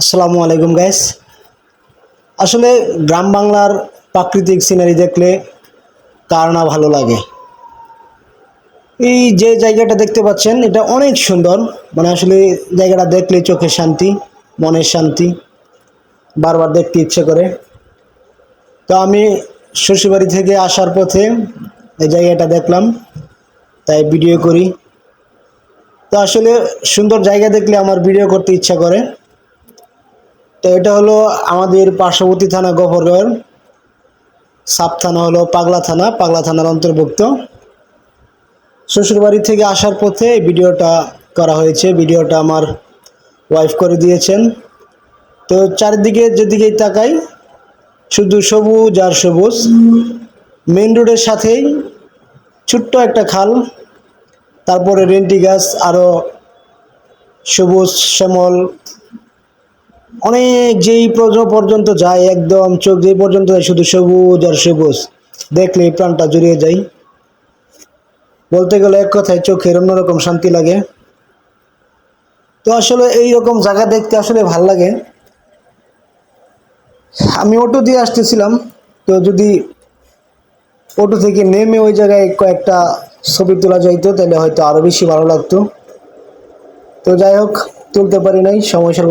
আসসালামু আলাইকুম গাইস আসলে গ্রাম বাংলার প্রাকৃতিক সিনারি দেখলে কার না ভালো লাগে? এই যে জায়গাটা দেখতে পাচ্ছেন, এটা অনেক সুন্দর। মানে আসলে জায়গাটা দেখলে চোখের শান্তি, মনের শান্তি, বারবার দেখতে ইচ্ছে করে। তো আমি শ্বশুরবাড়ি থেকে আসার পথে এই জায়গাটা দেখলাম, তাই ভিডিও করি। তো আসলে সুন্দর জায়গা দেখলে আমার ভিডিও করতে ইচ্ছা করে। তো এটা হলো আমাদের পার্শ্ববর্তী থানা গফরগড় সাব থানা হলো পাগলা থানা, পাগলা থানার অন্তর্ভুক্ত। শ্বশুরবাড়ি থেকে আসার পথে এই ভিডিওটা করা হয়েছে। ভিডিওটা আমার ওয়াইফ করে দিয়েছেন। তো চারিদিকে যেদিকেই তাকাই, শুধু সবুজ আর সবুজ। মেন রোডের সাথেই ছোট্ট একটা খাল, তারপরে রেন্টি গাছ আরও সবুজ শ্যামল অনেক যেই পর্য- পর্যন্ত যায়, একদম চোখ যেই পর্যন্ত যায়, শুধু সবুজ আর সবুজ। দেখলে প্রাণটা জড়িয়ে যায়। বলতে গেলে এক কথায় চোখের অন্যরকম শান্তি লাগে। তো আসলে এই রকম জায়গা দেখতে আসলে ভালো লাগে। আমি অটো দিয়ে আসতেছিলাম, তো যদি অটো থেকে নেমে ওই জায়গায় কয়েকটা ছবি তোলা যাইতো, তাহলে হয়তো আরও বেশি ভালো লাগতো। তো যাই হোক, তুলতে পারি নাই সমস্যার